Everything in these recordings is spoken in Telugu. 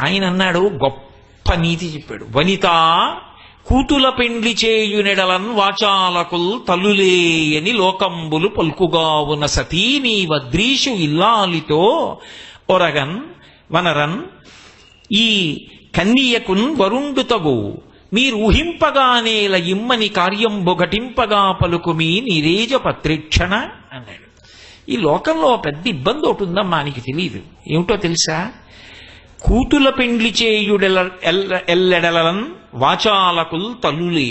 ఆయన అన్నాడు గొప్ప నీతి చెప్పాడు. వనిత కూతుల పెండ్లి చేయునెడలన్ వాచాలకుల్ తల్లులేయని లోకంబులు పలుకుగా ఉన్న సతీ నీ వద్రీషు ఇల్లాలితో. ఒరగన్ వనరన్ ఈ కన్నియకున్ వరుండుతగు మీరు ఊహింపగానే ఇమ్మని కార్యం బొగటింపగా పలుకు మీ నిరేజ పత్రిక్షణ అన్నాడు. ఈ లోకంలో పెద్ద ఇబ్బంది ఒకటి ఉందమ్మా నీకు తెలియదు ఏమిటో తెలుసా? కూతుల పెండ్లి చేయుడెల ఎల్లెడలన్ వాచాలకుల్ తల్లులే.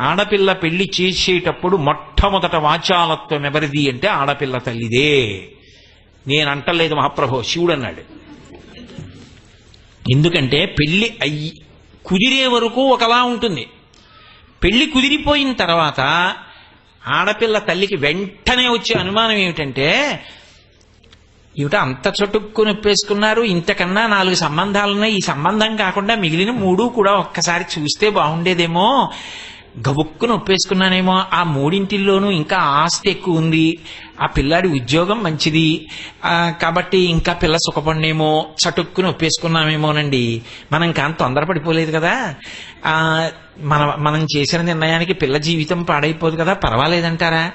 ఆడపిల్ల పెళ్ళి చేసేటప్పుడు మొట్టమొదట వాచాలత్వం ఎవరిది అంటే ఆడపిల్ల తల్లిదే. నేను అంటలేదు మహాప్రభో శివుడు అన్నాడు ఎందుకంటే పెళ్ళి అయ్యి కుదిరే వరకు ఒకలా ఉంటుంది. పెళ్ళి కుదిరిపోయిన తర్వాత ఆడపిల్ల తల్లికి వెంటనే వచ్చే అనుమానం ఏమిటంటే ఏమిటో అంత చొట్టుక్కు నొప్పేసుకున్నారు ఇంతకన్నా నాలుగు సంబంధాలున్నాయి. ఈ సంబంధం కాకుండా మిగిలిన మూడు కూడా ఒక్కసారి చూస్తే బాగుండేదేమో. గబుక్కు ఒప్పేసుకున్నానేమో. ఆ మూడింటిల్లోనూ ఇంకా ఆస్తి ఎక్కువ ఉంది. ఆ పిల్లాడి ఉద్యోగం మంచిది. కాబట్టి ఇంకా పిల్ల సుఖపడినేమో చటుక్కుని ఒప్పేసుకున్నామేమోనండి. మనం కానీ తొందరపడిపోలేదు కదా. మన మనం చేసిన నిర్ణయానికి పిల్ల జీవితం పాడైపోదు కదా. పర్వాలేదంటారా?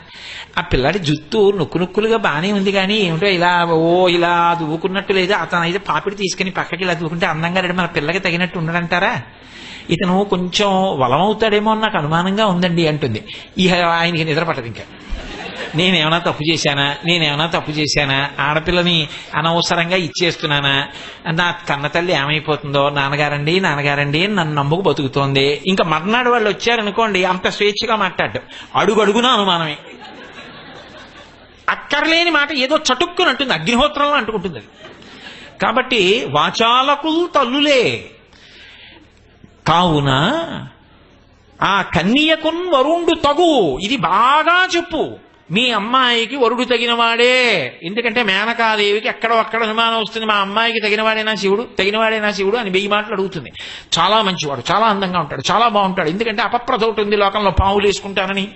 ఆ పిల్లాడి జుత్తు నొక్కు నొక్కులుగా బాగానే ఉంది కానీ ఏమిటో ఇలా ఓ ఇలా దువ్వుకున్నట్టు లేదు. అతను అయితే పాపిడి తీసుకుని పక్కకి ఇలా దువ్వుకుంటే అందంగా రెడీ. మన పిల్లకి తగినట్టు ఉండడంటారా? ఇతను కొంచెం వలమవుతాడేమో అని నాకు అనుమానంగా ఉందండి అంటుంది. ఇక ఆయనకి నిద్ర పట్టదు ఇంకా. నేనేమైనా తప్పు చేశానా? నేనేమైనా తప్పు చేశానా? ఆడపిల్లని అనవసరంగా ఇచ్చేస్తున్నానా? నా కన్న తల్లి ఏమైపోతుందో? నాన్నగారండి నాన్నగారండి నన్ను నమ్ముకు బతుకుతోంది. ఇంకా మర్నాడు వాళ్ళు వచ్చారనుకోండి అంత స్వేచ్ఛగా మాట్లాడు అడుగు అడుగున అనుమానమే. అక్కర్లేని మాట ఏదో చటుక్కుని అంటుంది అగ్నిహోత్రంలో అంటుకుంటుంది అది. కాబట్టి వాచాలకులు తల్లులే. కావున ఆ కన్యకున్ వరుండు తగు. ఇది బాగా చెప్పు. మీ అమ్మాయికి వరుడు తగినవాడే. ఎందుకంటే మేనకాదేవికి ఎక్కడో అక్కడ అనుమానం వస్తుంది. మా అమ్మాయికి తగినవాడేనా శివుడు తగినవాడేనా శివుడు అని వెయ్యి మాటలు అడుగుతుంది. చాలా మంచివాడు చాలా అందంగా ఉంటాడు చాలా బాగుంటాడు. ఎందుకంటే అపప్రద ఒకటి ఉంది లోకంలో. పావులు వేసుకుంటానని.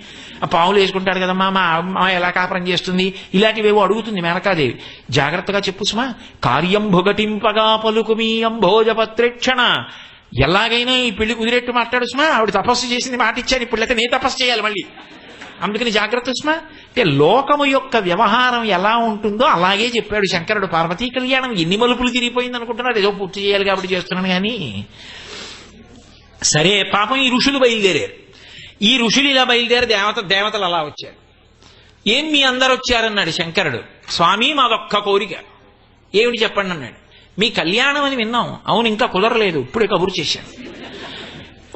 ఆ పావులు వేసుకుంటాడు కదమ్మా మా అమ్మాయి ఎలా కాపురం చేస్తుంది? ఇలాంటివేవో అడుగుతుంది మేనకాదేవి. జాగ్రత్తగా చెప్పు సుమా. కార్యం భుగటింపగా పలుకు మీ అంభోజపత్రిక్షణ ఎలాగైనా ఈ పెళ్ళి కుదిరేట్టు మాట్లాడు సుమా. ఆవిడ తపస్సు చేసింది మాట ఇచ్చాను. ఇప్పుడు లేకపోతే నేను తపస్సు చేయాలి మళ్ళీ. అందుకని జాగ్రత్త సుమా. అంటే లోకము యొక్క వ్యవహారం ఎలా ఉంటుందో అలాగే చెప్పాడు శంకరుడు. పార్వతీ కళ్యాణం ఎన్ని మలుపులు తిరిగిపోయింది అనుకుంటున్నారు ఏదో పూర్తి చేయాలి కాబట్టి చేస్తున్నాను కానీ. సరే పాపం ఈ ఋషులు బయలుదేరారు. ఈ ఋషులు ఇలా బయలుదేరి దేవత దేవతలు అలా వచ్చారు. ఏం మీ అందరు వచ్చారన్నాడు శంకరుడు. స్వామి మాదొక్క కోరిక. ఏమిటి చెప్పండి అన్నాడు. మీ కళ్యాణం అని విన్నాం. అవును ఇంకా కుదరలేదు. ఇప్పుడే కబురు చేశాను.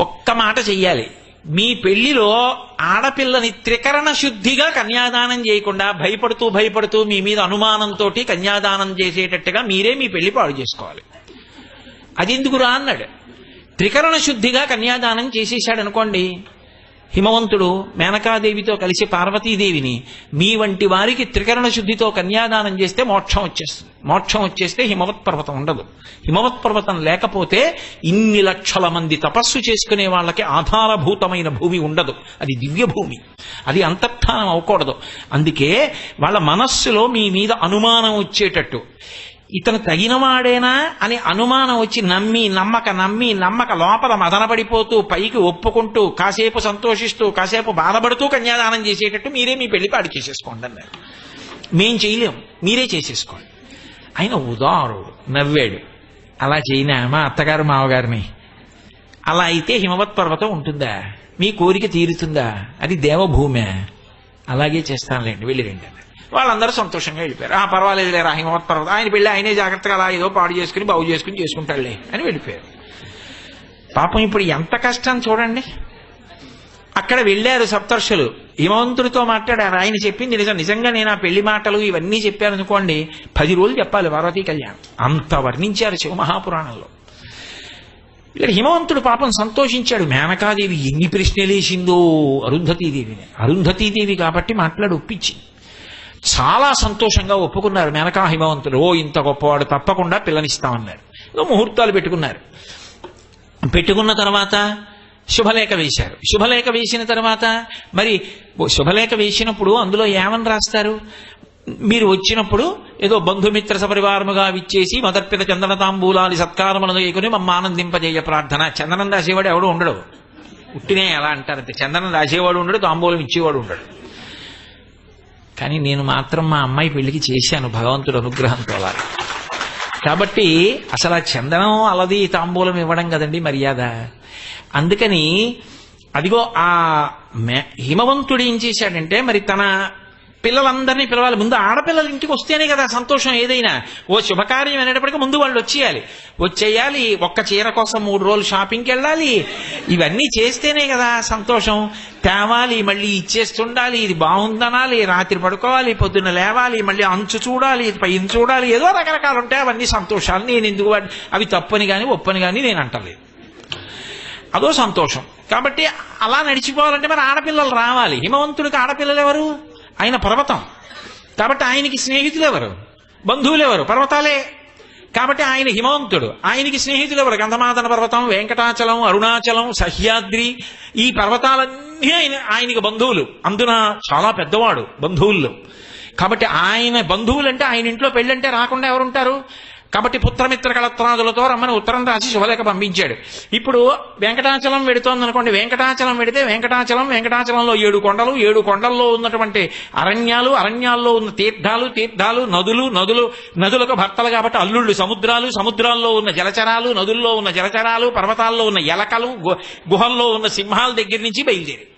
ఒక్క మాట చెయ్యాలి. మీ పెళ్ళిలో ఆడపిల్లని త్రికరణ శుద్ధిగా కన్యాదానం చేయకుండా భయపడుతూ భయపడుతూ మీ మీద అనుమానంతో కన్యాదానం చేసేటట్టుగా మీరే మీ పెళ్ళి పాడు చేసుకోవాలి. అది ఎందుకురా అన్నాడు. త్రికరణ శుద్ధిగా కన్యాదానం చేసేసాడు అనుకోండి హిమవంతుడు మేనకాదేవితో కలిసి పార్వతీదేవిని మీ వంటి వారికి త్రికరణ శుద్ధితో కన్యాదానం చేస్తే మోక్షం వచ్చేస్తుంది. మోక్షం వచ్చేస్తే హిమవత్ పర్వతం ఉండదు. హిమవత్ పర్వతం లేకపోతే ఇన్ని లక్షల మంది తపస్సు చేసుకునే వాళ్ళకి ఆధారభూతమైన భూమి ఉండదు. అది దివ్య భూమి అది అంతర్థానం అవ్వకూడదు. అందుకే వాళ్ళ మనస్సులో మీ మీద అనుమానం వచ్చేటట్టు. ఇతను తగినవాడేనా అని అనుమానం వచ్చి నమ్మి నమ్మక నమ్మి నమ్మక లోపల మదనపడిపోతూ పైకి ఒప్పుకుంటూ కాసేపు సంతోషిస్తూ కాసేపు బాధపడుతూ కన్యాదానం చేసేటట్టు మీరే మీ పెళ్ళి పాడు చేసేసుకోండి అన్నారు. మేం చేయలేం మీరే చేసేసుకోండి. ఆయన ఉదారుడు నవ్వాడు. అలా చేయనా? మా అత్తగారు మావగారిని అలా అయితే హిమవత్ పర్వతం ఉంటుందా? మీ కోరిక తీరుతుందా? అది దేవభూమే. అలాగే చేస్తానులేండి వెళ్ళిరండి అన్నారు. వాళ్ళందరూ సంతోషంగా వెళ్ళిపోయారు. ఆ పర్వాలేదు లేరా హిమవత్ పర్వతం. ఆయన పెళ్ళి ఆయనే జాగ్రత్తగా అలా ఏదో పాడు చేసుకుని బాగు చేసుకుని చేసుకుంటాడులే అని వెళ్ళిపోయారు. పాపం ఇప్పుడు ఎంత కష్టం చూడండి. అక్కడ వెళ్ళారు సప్తర్షులు. హిమవంతుడితో మాట్లాడారు. ఆయన చెప్పింది నిజం. నిజంగా నేను ఆ పెళ్ళి మాటలు ఇవన్నీ చెప్పాను అనుకోండి పది రోజులు చెప్పాలి పార్వతీ కళ్యాణ్. అంత వర్ణించారు శివ మహాపురాణంలో. ఇక్కడ హిమవంతుడు పాపం సంతోషించాడు. మేనకాదేవి ఎన్ని ప్రశ్నలు వేసిందో అరుంధతీదేవిని. అరుంధతీదేవి కాబట్టి మాట్లాడి ఒప్పించింది చాలా సంతోషంగా ఒప్పుకున్నారు. మేనకా హిమవంతుడు ఓ ఇంత గొప్పవాడు తప్పకుండా పిల్లనిస్తామన్నారు ఏదో ముహూర్తాలు పెట్టుకున్నారు. పెట్టుకున్న తర్వాత శుభలేఖ వేశారు. శుభలేఖ వేసిన తర్వాత మరి శుభలేఖ వేసినప్పుడు అందులో ఏమని రాస్తారు? మీరు వచ్చినప్పుడు ఏదో బంధుమిత్ర సపరివారముగా విచ్చేసి మొదర్పిత చందన తాంబూలాలి సత్కారములను వేయకుని మమ్మ ఆనందింపజేయ ప్రార్థన. చందనం రాసేవాడు ఎవడు ఉండడు. ఉట్టినే ఎలా అంటారంటే చందనం రాసేవాడు ఉండడు తాంబూలం ఇచ్చేవాడు ఉండడు. కానీ నేను మాత్రం మా అమ్మాయి పెళ్ళికి చేశాను భగవంతుడు అనుగ్రహంతో అలా. కాబట్టి అసలు ఆ చందనం అలది తాంబూలం ఇవ్వడం కదండి మర్యాద. అందుకని అదిగో ఆ మే- హిమవంతుడు ఏం చేశాడంటే మరి తన పిల్లలందరినీ పిలవాలి. ముందు ఆడపిల్లలు ఇంటికి వస్తేనే కదా సంతోషం ఏదైనా. ఓ శుభకార్యం అనేటప్పటికీ ముందు వాళ్ళు వచ్చేయాలి. వచ్చేయాలి ఒక్క చీర కోసం మూడు రోజులు షాపింగ్కి వెళ్ళాలి. ఇవన్నీ చేస్తేనే కదా సంతోషం. తేవాలి మళ్ళీ ఇచ్చేస్తుండాలి ఇది బాగుందనాలి రాత్రి పడుకోవాలి పొద్దున్న లేవాలి మళ్ళీ అంచు చూడాలి ఇది పైన చూడాలి ఏదో రకరకాలు ఉంటాయి. అవన్నీ సంతోషాలు. నేను ఎందుకు అవి తప్పని కానీ ఒప్పని కానీ నేను అంటలేదు. అదో సంతోషం. కాబట్టి అలా నడిచిపోవాలంటే మరి ఆడపిల్లలు రావాలి. హిమవంతుడికి ఆడపిల్లలు ఎవరు? ఆయన పర్వతం. కాబట్టి ఆయనకి స్నేహితులు ఎవరు బంధువులు ఎవరు పర్వతాలే. కాబట్టి ఆయన హిమవంతుడు. ఆయనకి స్నేహితులు ఎవరు గంధమాదన పర్వతం వెంకటాచలం అరుణాచలం సహ్యాద్రి. ఈ పర్వతాలన్నీ ఆయన ఆయనకి బంధువులు. అందున చాలా పెద్దవాడు బంధువుల్లో కాబట్టి ఆయన బంధువులు అంటే ఆయన ఇంట్లో పెళ్ళంటే రాకుండా ఎవరుంటారు? కాబట్టి పుత్రమిత్ర కళత్రాదులతో రమ్మని ఉత్తరం రాసి శుభలేఖ పంపించాడు. ఇప్పుడు వెంకటాచలం వెడుతోంది అనుకోండి వెంకటాచలం వెడితే వెంకటాచలం వెంకటాచలంలో ఏడు కొండలు ఏడు కొండల్లో ఉన్నటువంటి అరణ్యాలు అరణ్యాల్లో ఉన్న తీర్థాలు తీర్థాలు నదులు నదులు నదులకు భర్తలు కాబట్టి అల్లుళ్ళు సముద్రాలు సముద్రాల్లో ఉన్న జలచరాలు నదుల్లో ఉన్న జలచరాలు పర్వతాల్లో ఉన్న ఎలకలు గుహల్లో ఉన్న సింహాల దగ్గర నుంచి బయలుదేరి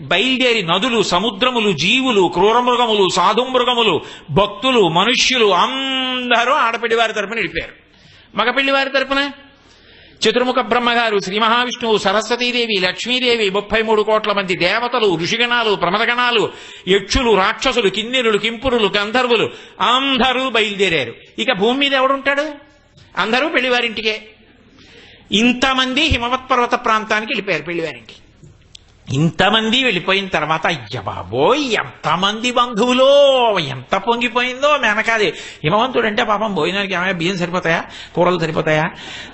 బయలుదేరి నదులు సముద్రములు జీవులు క్రూరమృగములు సాధుమృగములు భక్తులు మనుష్యులు అందరూ ఆడపిల్లి వారి తరపున వెళ్ళిపోయారు మగపిల్లి వారి తరపున? చతుర్ముఖ బ్రహ్మగారు శ్రీ మహావిష్ణువు సరస్వతీదేవి లక్ష్మీదేవి ముప్పై మూడు కోట్ల మంది దేవతలు ఋషిగణాలు ప్రమదగణాలు యక్షులు రాక్షసులు కిన్నెరులు కింపురులు గంధర్వులు అందరూ బయలుదేరారు. ఇక భూమి మీద ఎవడుంటాడు? అందరూ పెళ్ళివారింటికే. ఇంతమంది హిమవత్ పర్వత ప్రాంతానికి వెళ్ళిపోయారు పెళ్ళివారింటికి. ఇంతమంది వెళ్ళిపోయిన తర్వాత అయ్య బాబోయ్ ఎంతమంది బంధువులో ఎంత పొంగిపోయిందో మెనకాది. హిమవంతుడు అంటే పాపం భోజనానికి ఏమైనా బియ్యం సరిపోతాయా? కూరలు సరిపోతాయా?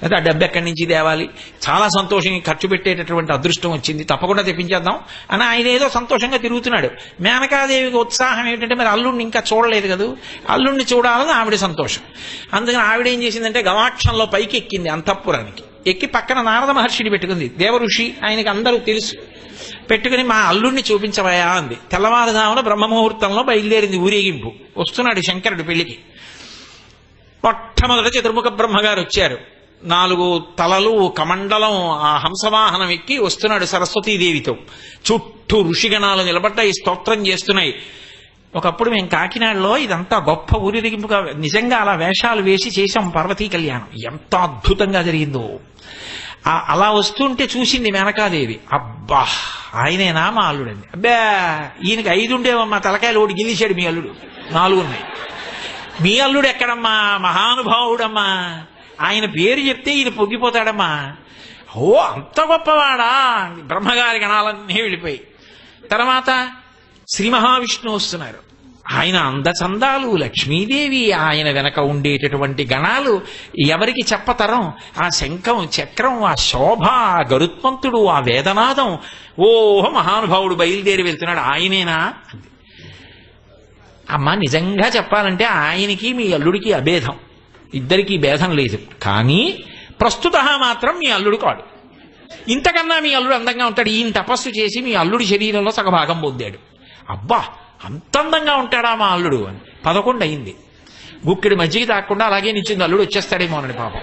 లేదా ఆ డబ్బు ఎక్కడి నుంచి తేవాలి? చాలా సంతోషంగా ఖర్చు పెట్టేటటువంటి అదృష్టం వచ్చింది. తప్పకుండా తెప్పించేద్దాం. అని ఆయన ఏదో సంతోషంగా తిరుగుతున్నాడు. మేనకాదేవికి ఉత్సాహం ఏంటంటే మరి అల్లుడిని ఇంకా చూడలేదు కదా? అల్లుడిని చూడాలని ఆవిడ సంతోషం. అందుకని ఆవిడ ఏం చేసిందంటే గవాక్షంలో పైకి ఎక్కింది అంతఃపురానికి. ఎక్కి పక్కన నారద మహర్షిని పెట్టుకుంది. దేవఋషి ఆయనకి అందరూ తెలుసు. పెట్టుకుని మా అల్లుడిని చూపించవయా అంది. తెల్లవారుజామున బ్రహ్మముహూర్తంలో బయలుదేరింది ఊరేగింపు. వస్తున్నాడు శంకరుడు పెళ్ళికి మొట్టమొదట చతుర్ముఖ బ్రహ్మగారు వచ్చారు. నాలుగు తలలు కమండలం ఆ హంసవాహనం ఎక్కి వస్తున్నాడు సరస్వతీదేవితో. చుట్టూ ఋషిగణాలు నిలబడ్డాయి స్తోత్రం చేస్తున్నాయి. ఒకప్పుడు మేము కాకినాడలో ఇదంతా గొప్ప ఊరేగింపుగా నిజంగా అలా వేషాలు వేసి చేశాం పార్వతీ కళ్యాణం. ఎంత అద్భుతంగా జరిగిందో. అలా వస్తుంటే చూసింది వెనకాదేవి అబ్బా ఆయనేనా మా అల్లుడండి. అబ్బా ఈయనకి ఐదు ఉండేవమ్మా తలకాయలు ఓడి గిల్లిశాడు మీ అల్లుడు. నాలుగు ఉన్నాయి. మీ అల్లుడు ఎక్కడమ్మా? మహానుభావుడమ్మా. ఆయన పేరు చెప్తే ఈయన పొంగిపోతాడమ్మా. ఓ అంత గొప్పవాడా? బ్రహ్మగారి గణాలన్నీ వెళ్ళిపోయి. తర్వాత శ్రీ మహావిష్ణువు వస్తున్నారు. ఆయన అందచందాలు. లక్ష్మీదేవి ఆయన వెనక ఉండేటటువంటి గణాలు ఎవరికి చెప్పతరం? ఆ శంఖం చక్రం ఆ శోభ ఆ గరుత్మంతుడు ఆ వేదనాదం. ఓహో మహానుభావుడు బయలుదేరి వెళ్తున్నాడు. ఆయనేనా? అమ్మ నిజంగా చెప్పాలంటే ఆయనకి మీ అల్లుడికి అభేదం. ఇద్దరికీ భేదం లేదు. కానీ ప్రస్తుత మాత్రం మీ అల్లుడు కాడు. ఇంతకన్నా మీ అల్లుడు అందంగా ఉంటాడు. ఈయన తపస్సు చేసి మీ అల్లుడి శరీరంలో సగభాగం పొందాడు. అబ్బా అంత అందంగా ఉంటాడా మా అల్లుడు అని. పదకొండు అయింది గుక్కిడి మజ్జిగ తాకుండా అలాగే నిచ్చింది. అల్లుడు వచ్చేస్తాడేమో అని పాపం.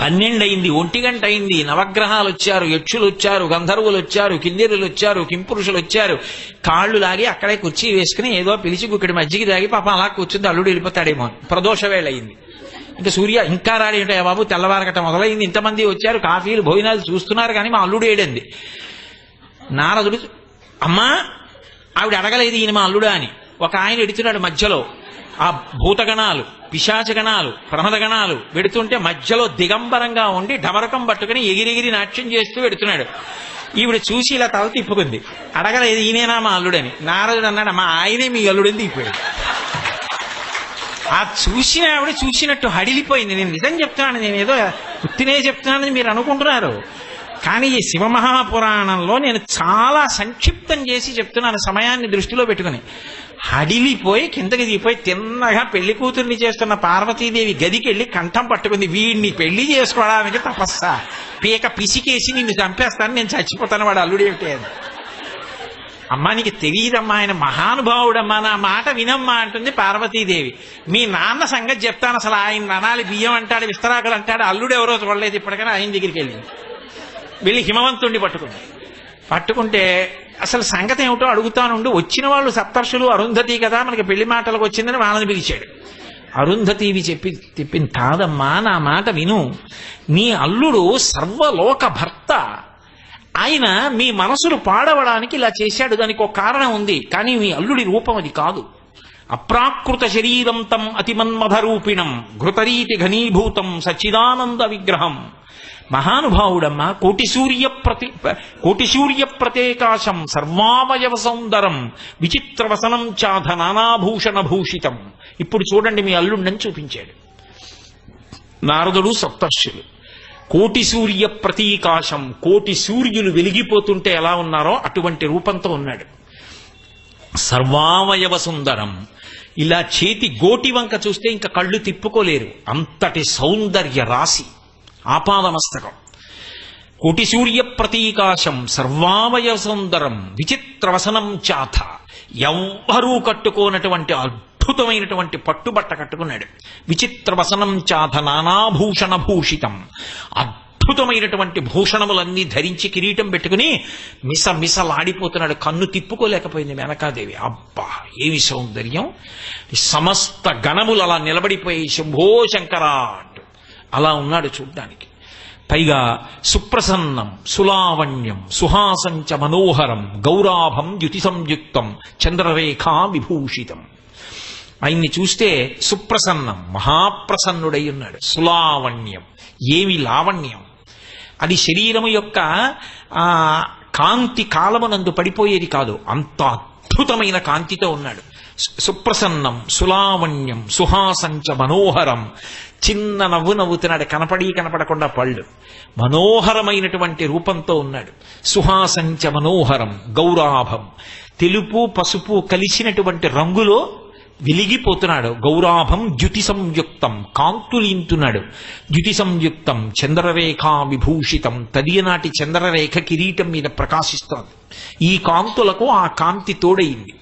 పన్నెండు అయింది ఒంటి గంట అయింది నవగ్రహాలు వచ్చారు. యక్షులు వచ్చారు. గంధర్వులు వచ్చారు. కిందిరులు వచ్చారు. కింపురుషులు వచ్చారు. కాళ్ళు లాగి అక్కడే కుర్చీ వేసుకుని ఏదో పిలిచి గుక్కడి మజ్జిగ తాగి పాపం అలా కూర్చుంది. అల్లుడు వెళ్ళిపోతాడేమో ప్రదోష వేళ అయింది ఇంకా సూర్య ఇంకా రాడి ఉంటాయి బాబు? తెల్లవారగట మొదలైంది. ఇంతమంది వచ్చారు. కాఫీలు భోజనాలు చూస్తున్నారు కానీ మా అల్లుడు ఏడంది. నారదుడు అమ్మా! ఆవిడ అడగలేదు ఈయన మా అల్లుడా అని. ఒక ఆయన ఎడుతున్నాడు మధ్యలో. ఆ భూతగణాలు పిశాచగణాలు ప్రమదగణాలు వెడుతుంటే మధ్యలో దిగంబరంగా ఉండి ఢమరకం పట్టుకుని ఎగిరెగిరి నాట్యం చేస్తూ వెడుతున్నాడు. ఈవిడ చూసి ఇలా తల తిప్పుకుంది. అడగలేదు ఈయనేనా మా అల్లుడని. నారదుడు అన్నాడు మా ఆయనే మీ అల్లుడని తిప్పాడు. ఆ చూసిన ఆవిడ చూసినట్టు హడిలిపోయింది. నేను నిజం చెప్తున్నాను నేను ఏదో ఉత్తినే చెప్తున్నానని మీరు అనుకుంటున్నారు. కానీ ఈ శివమహాపురాణంలో నేను చాలా సంక్షిప్తం చేసి చెప్తున్నాను సమయాన్ని దృష్టిలో పెట్టుకుని. హడిలిపోయి కిందకి దిగిపోయి తిన్నగా పెళ్ళి కూతుర్ని చేస్తున్న పార్వతీదేవి గదికి వెళ్ళి కంఠం పట్టుకుంది వీడిని పెళ్ళి చేసుకోవడానికి తపస్స. పీక పిసికేసి నిన్ను చంపేస్తాను నేను చచ్చిపోతాను వాడు అల్లుడేమిటి అని. అమ్మా నీకు తెలియదమ్మా ఆయన మహానుభావుడమ్మా నా మాట వినమ్మా అంటుంది పార్వతీదేవి. మీ నాన్న సంగతి చెప్తాను అసలు ఆయన అనాలి బియ్యం అంటాడు విస్తరాకులు అంటాడు అల్లుడు ఎవరో చూడలేదు ఇప్పటికైనా ఆయన దగ్గరికి వెళ్ళింది. వెళ్ళి హిమవంతుణ్ణి పట్టుకుంది. పట్టుకుంటే అసలు సంగతి ఏమిటో అడుగుతానుండి వచ్చిన వాళ్ళు సప్తర్షులు అరుంధతి కదా మనకి పెళ్ళి మాటలకు వచ్చిందని వాళ్ళని పిలిచాడు. అరుంధతీవి చెప్పి చెప్పింది కాదమ్మా నా మాట విను. నీ అల్లుడు సర్వలోక భర్త ఆయన మీ మనసులు పాడవడానికి ఇలా చేశాడు. దానికి ఒక కారణం ఉంది. కానీ మీ అల్లుడి రూపం అది కాదు. అప్రాకృత శరీరం తం అతిమన్మథ రూపిణం ఘృతరీతి ఘనీభూతం సచిదానంద విగ్రహం. మహానుభావుడమ్మ కోటి సూర్య ప్రతి కోటి సూర్య ప్రతేకాశం సర్వావయవ సౌందరం విచిత్ర వసనం చాధ నానాభూషణ భూషితం ఇప్పుడు చూడండి మీ అల్లుండని చూపించాడు. నారదుడు సప్తర్షులు. కోటి సూర్య ప్రతీకాశం కోటి సూర్యులు వెలిగిపోతుంటే ఎలా ఉన్నారో అటువంటి రూపంతో ఉన్నాడు. సర్వావయవ సుందరం ఇలా చేతి గోటి వంక చూస్తే ఇంకా కళ్ళు తిప్పుకోలేరు. అంతటి సౌందర్య రాశి. ఆపాదమస్తకం. కోటి సూర్య ప్రతీకాశం సర్వావయవ సుందరం విచిత్రవసనం చాథ. ఎవ్వరూ కట్టుకోనటువంటి అద్భుతమైనటువంటి పట్టుబట్ట కట్టుకున్నాడు. విచిత్రవసనం చాథ నానాభూషణ భూషితం. అద్భుతమైనటువంటి భూషణములన్నీ ధరించి కిరీటం పెట్టుకుని మిస మిసలాడిపోతున్నాడు. కన్ను తిప్పుకోలేకపోయింది మేనకాదేవి. అబ్బా ఏమి సౌందర్యం. సమస్త గణములు అలా నిలబడిపోయి శంభో శంకరా అలా ఉన్నాడు చూడ్డానికి. పైగా సుప్రసన్నం సులావణ్యం సుహాసంచ మనోహరం గౌరాభం యుతి సంయుక్తం చంద్రరేఖా విభూషితం. ఆయన్ని చూస్తే సుప్రసన్నం మహాప్రసన్నుడై ఉన్నాడు. సులావణ్యం. ఏమి లావణ్యం? అది శరీరము యొక్క ఆ కాంతి కాలమునందు పడిపోయేది కాదు. అంత అద్భుతమైన కాంతితో ఉన్నాడు. సుప్రసన్నం సులావణ్యం సుహాసంచ మనోహరం చిన్న నవ్వు నవ్వుతున్నాడు. కనపడి కనపడకుండా పళ్ళు. మనోహరమైనటువంటి రూపంతో ఉన్నాడు. సుహాసంచ మనోహరం గౌరాభం. తెలుపు పసుపు కలిసినటువంటి రంగులో వెలిగిపోతున్నాడు. గౌరాభం ద్యుతి సంయుక్తం కాంతులింతున్నాడు. ద్యుతి సంయుక్తం చంద్రరేఖా విభూషితం. తదియనాటి చంద్రరేఖ కిరీటం మీద ప్రకాశిస్తోంది. ఈ కాంతులకు ఆ కాంతి తోడయింది.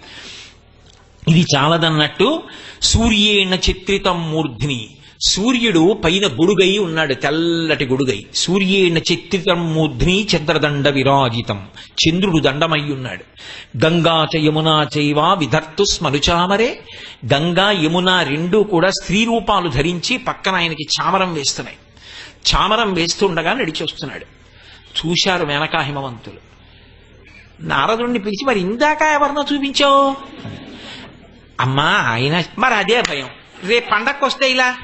ఇది చాలదన్నట్టు సూర్యేణ చిత్రితం మూర్ధ్ని. సూర్యుడు పైన గొడుగై ఉన్నాడు తెల్లటి గొడుగై సూర్యేణ చిత్రితం మూర్ధ్ని చంద్రదండ విరాజితం. చంద్రుడు దండమై ఉన్నాడు. గంగా చ యమునా చైవా విధర్తు స్మరుచామరే గంగా యమున రెండూ కూడా స్త్రీ రూపాలు ధరించి పక్కన ఆయనకి చామరం వేస్తున్నాయి. చామరం వేస్తుండగా నడిచి వస్తున్నాడు చూశారు వెనకా హిమవంతులు నారదుడిని పిలిచి మరి ఇందాక ఎవరినో చూపించావు? అమ్మా ఆయన మరి అదే భయం. రేపు పండక్కి వస్తే ఇలా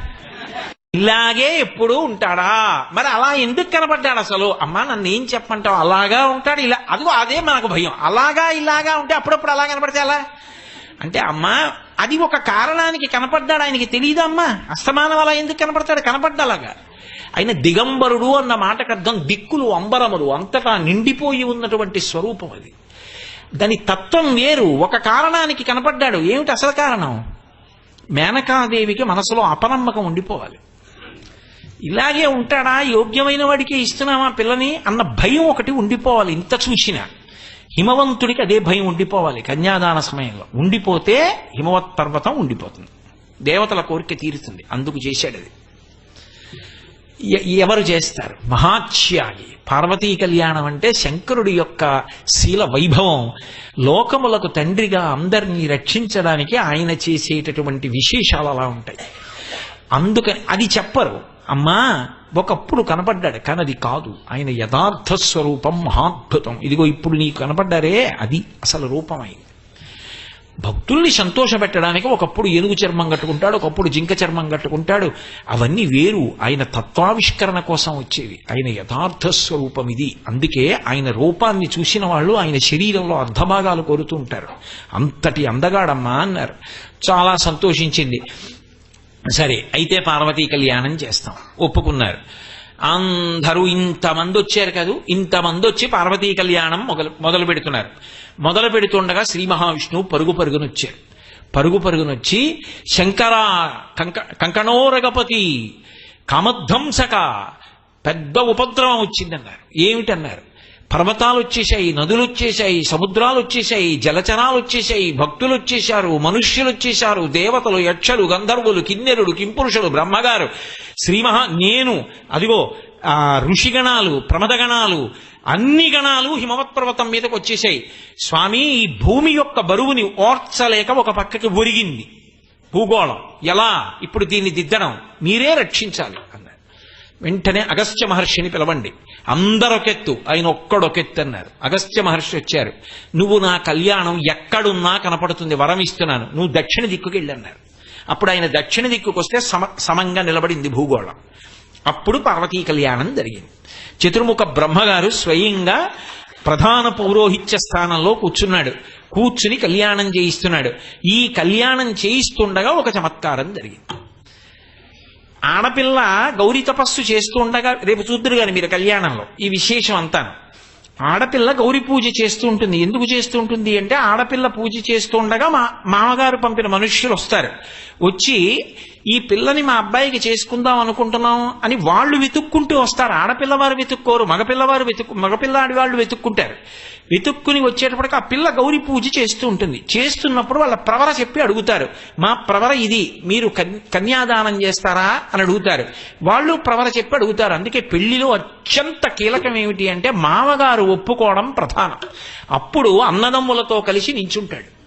ఇలాగే ఎప్పుడు ఉంటాడా? మరి అలా ఎందుకు కనపడ్డాడు అసలు? అమ్మా నన్ను ఏం చెప్పంటావు అలాగా ఉంటాడు ఇలా అదిగో అదే మనకు భయం. అలాగా ఇలాగా ఉంటే అప్పుడప్పుడు అలా కనపడితే అలా అంటే అమ్మా అది ఒక కారణానికి కనపడ్డాడు ఆయనకి తెలియదు అమ్మా? అస్తమానం అలా ఎందుకు కనపడతాడు? కనపడ్డా అలాగా. ఆయన దిగంబరుడు అన్న మాటకు అర్థం దిక్కులు అంబరములు అంతటా నిండిపోయి ఉన్నటువంటి స్వరూపం అది. దాని తత్వం వేరు. ఒక కారణానికి కనపడ్డాడు. ఏమిటి అసలు కారణం? మేనకాదేవికి మనసులో అపనమ్మకం ఉండిపోవాలి. ఇలాగే ఉంటాడా? యోగ్యమైన వాడికి ఇస్తున్నామా పిల్లని? అన్న భయం ఒకటి ఉండిపోవాలి ఇంత చూసినా హిమవంతుడికి అదే భయం ఉండిపోవాలి కన్యాదాన సమయంలో. ఉండిపోతే హిమవత్ పర్వతం ఉండిపోతుంది. దేవతల కోరిక తీరుతుంది. అందుకు చేశాడు అది ఎవరు చేస్తారు? మహాత్యాగి పార్వతీ కళ్యాణం అంటే శంకరుడి యొక్క శీల వైభవం. లోకములకు తండ్రిగా అందరినీ రక్షించడానికి ఆయన చేసేటటువంటి విశేషాలు అలా ఉంటాయి. అందుకని అది చెప్పరు. అమ్మా ఒకప్పుడు కనపడ్డాడు కానీ అది కాదు. ఆయన యథార్థ స్వరూపం మహాద్భుతం. ఇదిగో ఇప్పుడు నీకు కనపడ్డారే అది అసలు రూపం అయింది భక్తుల్ని సంతోషపెట్టడానికి ఒకప్పుడు ఏనుగు చర్మం కట్టుకుంటాడు ఒకప్పుడు జింక చర్మం కట్టుకుంటాడు. అవన్నీ వేరు. ఆయన తత్వావిష్కరణ కోసం వచ్చేవి. ఆయన యథార్థ స్వరూపం ఇది అందుకే ఆయన రూపాన్ని చూసిన వాళ్ళు ఆయన శరీరంలో అర్ధభాగాలు కోరుతూ ఉంటారు. అంతటి అందగాడమ్మా అన్నారు. చాలా సంతోషించింది. సరే అయితే పార్వతీ కళ్యాణం చేస్తాం. ఒప్పుకున్నారు. అందరూ ఇంతమంది వచ్చారు కదూ ఇంతమంది వచ్చి పార్వతీ కళ్యాణం మొదలు మొదలు పెడుతున్నారు. మొదలు పెడుతుండగా శ్రీ మహావిష్ణువు పరుగు పరుగునొచ్చారు పరుగు పరుగునొచ్చి శంకర కంక కంకణోరగపతి కామధ్వంసక పెద్ద ఉపద్రవం వచ్చిందన్నారు. ఏమిటన్నారు? పర్వతాలు వచ్చేసాయి నదులు వచ్చేసాయి సముద్రాలు వచ్చేసాయి జలచరాలు వచ్చేసాయి భక్తులు వచ్చేశారు మనుష్యులు వచ్చేశారు దేవతలు యక్షలు గంధర్వులు కిన్నెరుడు కింపురుషులు బ్రహ్మగారు శ్రీమహా నేను అదిగో ఆ ఋషిగణాలు ప్రమదగణాలు అన్ని గణాలు హిమవత్ పర్వతం మీదకి వచ్చేసాయి స్వామి ఈ భూమి యొక్క బరువుని ఓర్చలేక ఒక పక్కకి ఒరిగింది. భూగోళం. ఎలా? ఇప్పుడు దీన్ని దిద్దడం. మీరే రక్షించాలి అన్నారు. వెంటనే అగస్త్య మహర్షిని పిలవండి. అందరొకెత్తు. ఆయన ఒక్కడొకెత్తు అన్నారు అగస్త్య మహర్షి వచ్చారు. నువ్వు నా కళ్యాణం ఎక్కడున్నా కనపడుతుంది. వరం ఇస్తున్నాను. నువ్వు దక్షిణ దిక్కుకి వెళ్ళన్నారు. అప్పుడు ఆయన దక్షిణ దిక్కుకు వస్తే సమ సమంగా నిలబడింది భూగోళం. అప్పుడు పార్వతీ కళ్యాణం జరిగింది. చతుర్ముఖ బ్రహ్మగారు స్వయంగా ప్రధాన పౌరోహిత్య స్థానంలో కూర్చున్నాడు. కూర్చుని కళ్యాణం చేయిస్తున్నాడు. ఈ కళ్యాణం చేయిస్తుండగా ఒక చమత్కారం జరిగింది. ఆడపిల్ల గౌరీ తపస్సు చేస్తూ ఉండగా రేపు చూద్దరు కానీ మీరు కళ్యాణంలో. ఈ విశేషం అంతాను ఆడపిల్ల గౌరీ పూజ చేస్తూ ఉంటుంది. ఎందుకు చేస్తూ ఉంటుంది అంటే ఆడపిల్ల పూజ చేస్తూ ఉండగా మా మామగారు పంపిన మనుష్యులు వస్తారు. వచ్చి ఈ పిల్లని మా అబ్బాయికి చేసుకుందాం అనుకుంటున్నాం అని వాళ్ళు వెతుక్కుంటూ వస్తారు. ఆడపిల్లవారు వెతుక్కోరు మగపిల్లవారు వెతుక్కు మగపిల్ల ఆడివాళ్ళు వెతుక్కుంటారు. వెతుక్కుని వచ్చేటప్పటికి ఆ పిల్ల గౌరీ పూజ చేస్తూ ఉంటుంది. చేస్తున్నప్పుడు వాళ్ళ ప్రవర చెప్పి అడుగుతారు. మా ప్రవర ఇది మీరు కన్- కన్యాదానం చేస్తారా? అని అడుగుతారు. వాళ్ళు ప్రవర చెప్పి అడుగుతారు. అందుకే పెళ్ళిలో అత్యంత కీలకం ఏమిటి అంటే మామగారు ఒప్పుకోవడం ప్రధానం. అప్పుడు అన్నదమ్ములతో కలిసి నించుంటాడు.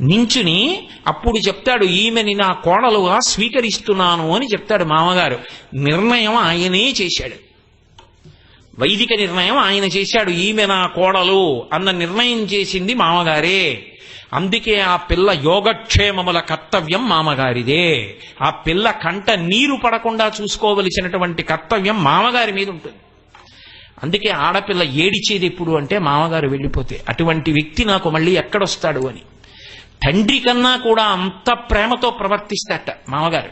నించుని అప్పుడు చెప్తాడు ఈమెని నా కోడలుగా స్వీకరిస్తున్నాను అని చెప్తాడు మామగారు. నిర్ణయం ఆయనే చేశాడు. వైదిక నిర్ణయం ఆయన చేశాడు. ఈమె నా కోడలు అన్న నిర్ణయం చేసింది మామగారే. అందుకే ఆ పిల్ల యోగక్షేమముల కర్తవ్యం మామగారిదే. ఆ పిల్ల కంట నీరు పడకుండా చూసుకోవలసినటువంటి కర్తవ్యం మామగారి మీద ఉంటుంది. అందుకే ఆడపిల్ల ఏడిచేది ఎప్పుడు అంటే మామగారు వెళ్ళిపోతే. అటువంటి వ్యక్తి నాకు మళ్ళీ ఎక్కడొస్తాడు అని. తండ్రి కన్నా కూడా అంత ప్రేమతో ప్రవర్తిస్తాట మామగారు.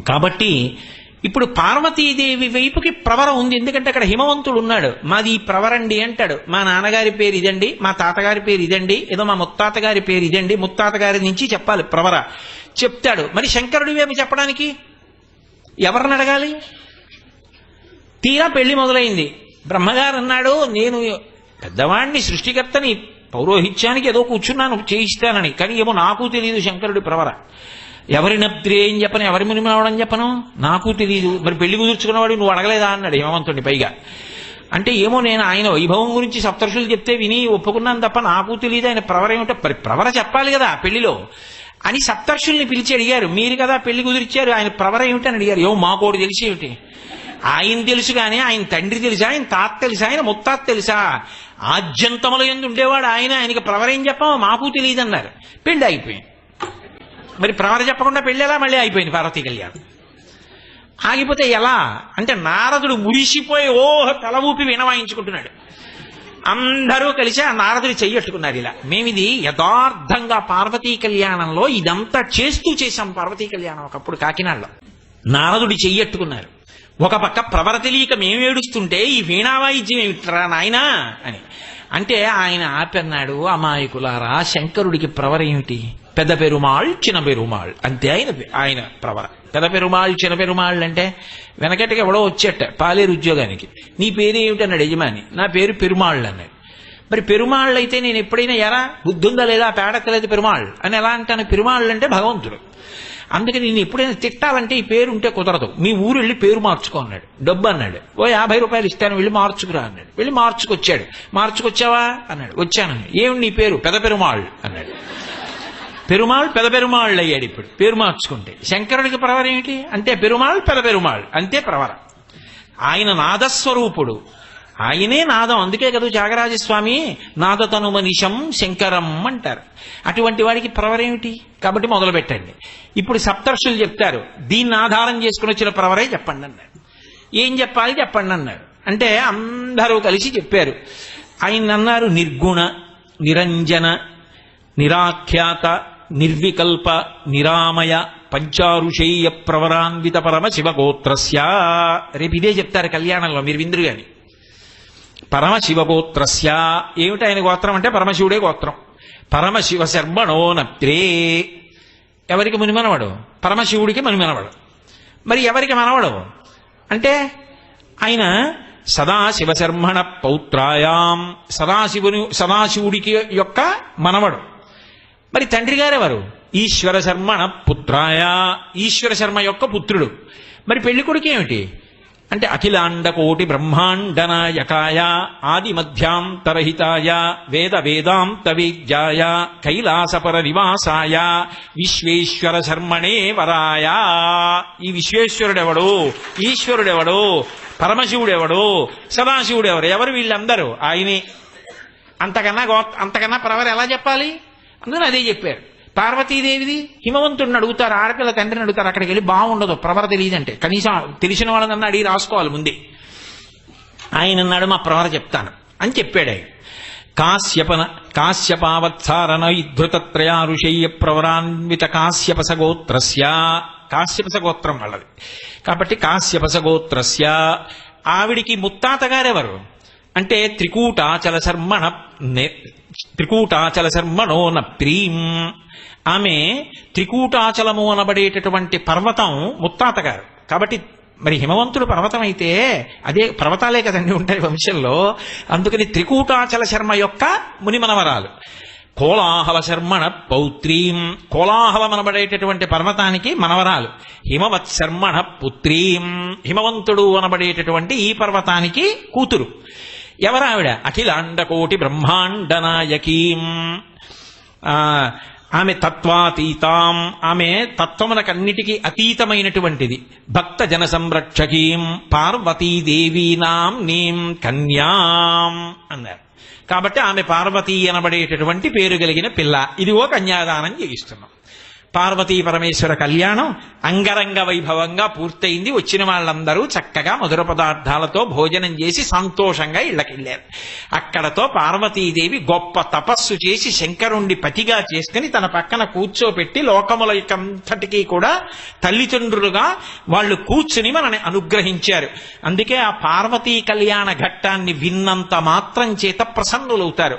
కాబట్టి ఇప్పుడు పార్వతీదేవి వైపుకి ప్రవర ఉంది. ఎందుకంటే అక్కడ హిమవంతుడు ఉన్నాడు. మాది ప్రవరండి అంటాడు. మా నాన్నగారి పేరు ఇదండి మా తాతగారి పేరు ఇదండి ఏదో మా ముత్తాత గారి పేరు ఇదండి ముత్తాత గారి నుంచి చెప్పాలి ప్రవర. చెప్తాడు. మరి శంకరుడి వైపు చెప్పడానికి ఎవరిని అడగాలి? తీరా పెళ్ళి మొదలైంది. బ్రహ్మగారు అన్నాడు నేను పెద్దవాణ్ణి సృష్టికర్తని పౌరోహిత్యానికి ఏదో కూర్చున్నాను చేయిస్తానని. కానీ ఏమో నాకు తెలియదు శంకరుడి ప్రవర. ఎవరి నబ్ద్రి చెప్పను ఎవరి మునిమినవడం చెప్పను? నాకు తెలియదు మరి పెళ్ళి కుదుర్చుకున్నవాడు నువ్వు అడగలేదా? అన్నాడు హేమంతుడిని పైగా. అంటే ఏమో నేను ఆయన వైభవం గురించి సప్తర్షులు చెప్తే విని ఒప్పుకున్నాను తప్ప నాకు తెలియదు ఆయన ప్రవర ఏమిటో ప్రవర చెప్పాలి కదా పెళ్ళిలో. అని సప్తర్షుల్ని పిలిచి అడిగారు. మీరు కదా పెళ్ళి కుదిరిచారు. ఆయన ప్రవర ఏమిటని అడిగారు. ఏమో మాకోడు తెలిసి ఏమిటి? ఆయన తెలుసు కానీ ఆయన తండ్రి తెలుసా ఆయన తాత తెలుసా ఆయన ముత్తాత తెలుసా? ఆద్యంతముల ఎందు ఉండేవాడు ఆయన. ఆయనకి ప్రవరేం చెప్పామో మాకు తెలియదన్నారు. పెళ్ళి అయిపోయింది. మరి ప్రవర చెప్పకుండా పెళ్ళి ఎలా మళ్ళీ అయిపోయింది పార్వతీ కళ్యాణం? ఆగిపోతే ఎలా? అంటే నారదుడు మురిసిపోయి ఓహ తల ఊపి వినవాయించుకుంటున్నాడు అందరూ కలిసి ఆ నారదుడు చెయ్యట్టుకున్నారు ఇలా. మేమిది యథార్థంగా పార్వతీ కళ్యాణంలో ఇదంతా చేస్తూ చేశాం పార్వతీ కళ్యాణం ఒకప్పుడు కాకినాడలో. నారదుడు చెయ్యట్టుకున్నారు ఒక పక్క ప్రవర తెలియక మేము ఏడుస్తుంటే ఈ వీణావాయిద్యం ఏమిట్రా నాయనా? అని. అంటే ఆయన ఆపన్నాడు అమాయకులారా శంకరుడికి ప్రవర ఏమిటి? పెద్ద పెరుమాళ్ చిన్న పెరుమాళ్. అంతే ఆయన ఆయన ప్రవర. పెద్ద పెరుమాళ్ చిన్న పెరుమాళ్ అంటే వెనకటికి ఎవడో వచ్చేట పాలేరు ఉద్యోగానికి. నీ పేరు ఏమిటన్నాడు యజమాని? నా పేరు పెరుమాళ్ళు అన్నాడు. మరి పెరుమాళ్ళు అయితే నేను ఎప్పుడైనా ఎరా? బుద్ధుందా లేదా? పేడక్కలేదు పెరుమాళ్. అని ఎలా అంటాను? పెరుమాళ్ళు అంటే భగవంతుడు. అందుకని నేను ఎప్పుడైనా తిట్టాలంటే ఈ పేరు ఉంటే కుదరదు. మీ ఊరు వెళ్ళి పేరు మార్చుకో అన్నాడు. డబ్బు అన్నాడు. ఓ యాభై రూపాయలు ఇస్తాను వెళ్ళి మార్చుకురా అన్నాడు. వెళ్ళి మార్చుకొచ్చాడు. మార్చుకొచ్చావా? అన్నాడు. వచ్చాను ఏమి నీ పేరు? పెద పెరుమాళ్ళు అన్నాడు. పెరుమాళ్ పెద పెరుమాళ్ళు అయ్యాడు ఇప్పుడు. పేరు మార్చుకుంటే. శంకరుడికి ప్రవరం ఏమిటి? అంతే పెరుమాళ్ పెద పెరుమాళ్ అంతే ప్రవర. ఆయన నాదస్వరూపుడు. ఆయనే నాదం అందుకే కదా త్యాగరాజస్వామి నాదతను మనిషం శంకరం అంటారు. అటువంటి వాడికి ప్రవరేమిటి? కాబట్టి మొదలు పెట్టండి ఇప్పుడు సప్తర్షులు చెప్తారు దీన్ని ఆధారం చేసుకుని వచ్చిన ప్రవరే చెప్పండి అన్నాడు. ఏం చెప్పాలి చెప్పండి అన్నాడు. అంటే అందరూ కలిసి చెప్పారు. ఆయన అన్నారు నిర్గుణ నిరంజన నిరాఖ్యాత నిర్వికల్ప నిరామయ పంచారుషేయ ప్రవరాన్విత పరమ శివగోత్రస్య. రేపు ఇదే చెప్తారు కళ్యాణంలో మీరు విందురు కానీ పరమశివగోత్రస్య. ఏమిటి ఆయన గోత్రం అంటే పరమశివుడే గోత్రం. పరమశివ శర్మణో నప్త్రే ఎవరికి మునిమనవడు? పరమశివుడికి మునిమనవడు. మరి ఎవరికి మనవడు? అంటే ఆయన సదాశివశర్మణ పౌత్రాయాం. సదాశివుని సదాశివుడికి యొక్క మనవడు. మరి తండ్రి గారెవరు? ఈశ్వర శర్మణ పుత్రాయ. ఈశ్వర శర్మ యొక్క పుత్రుడు. మరి పెళ్ళి కొడుకు ఏమిటి? అంటే అఖిలాండ కోటి బ్రహ్మాండనాయకాయ ఆది మధ్యాంతరహితాయ వేద వేదాంత వేద్యాయ కైలాసపర నివాసాయ విశ్వేశ్వర శర్మణే వరాయ ఈ విశ్వేశ్వరుడెవడు? ఈశ్వరుడెవడు? పరమశివుడెవడు? సదాశివుడెవడు ఎవరు వీళ్ళందరూ? ఆయనే. అంతకన్నా గో అంతకన్నా పరవరు ఎలా చెప్పాలి? అందుకని అదే చెప్పారు. పార్వతీదేవిది హిమవంతుడిని అడుగుతారు ఆడపిల్ల తండ్రిని అడుగుతారు అక్కడికి వెళ్ళి బాగుండదు ప్రవర తెలియదంటే. కనీసం తెలిసిన వాళ్ళని అడిగి రాసుకోవాలి ముందే. ఆయన అన్నాడు మా ప్రవర చెప్తాను అని చెప్పాడు ఆయన. కాశ్యపన కాశ్యపావత్సారణ ఇద్ధృతత్రయా ఋషయ్య ప్రవరాన్విత కాశ్యపస గోత్రస్య కాశ్యపస గోత్రం వాళ్ళది. కాబట్టి కాశ్యపస గోత్రస్య ఆవిడికి ముత్తాత గారెవరు అంటే త్రికూటాచల శర్మణ నే- త్రికూటాచల శర్మణో ప్రీం. ఆమె త్రికూటాచలము అనబడేటటువంటి పర్వతం ముత్తాత గారు కాబట్టి మరి హిమవంతుడు పర్వతం అయితే అదే పర్వతాలే కదండి ఉంటాయి వంశంలో. అందుకని త్రికూటాచల శర్మ యొక్క మునిమనవరాలు. కోలాహల శర్మణ పౌత్రీం. కోలాహలం అనబడేటటువంటి పర్వతానికి మనవరాలు. హిమవత్ శర్మణ పుత్రీం. హిమవంతుడు అనబడేటటువంటి ఈ పర్వతానికి కూతురు. ఎవరావిడ? అఖిలాండకోటి బ్రహ్మాండ నాయకీం ఆమె తత్వాతీతాం. ఆమె తత్వమునకన్నిటికీ అతీతమైనటువంటిది. భక్త జన సంరక్షకీం పార్వతీదేవీనాం నీం కన్యాం అన్నారు. కాబట్టి ఆమె పార్వతీ అనబడేటటువంటి పేరు కలిగిన పిల్ల. ఇదిగో కన్యాదానం చేయిస్తున్నాం. పార్వతీ పరమేశ్వర కళ్యాణం అంగరంగ వైభవంగా పూర్తయింది. వచ్చిన వాళ్ళందరూ చక్కగా మధుర పదార్థాలతో భోజనం చేసి సంతోషంగా ఇళ్ళకెళ్ళారు. అక్కడతో పార్వతీదేవి గొప్ప తపస్సు చేసి శంకరుణ్ణి పతిగా చేసుకుని తన పక్కన కూర్చోపెట్టి లోకముల అంతటికీ కూడా తల్లిదండ్రులుగా వాళ్ళు కూర్చుని మనని అనుగ్రహించారు. అందుకే ఆ పార్వతీ కళ్యాణ ఘట్టాన్ని విన్నంత మాత్రం చేత ప్రసన్నులవుతారు.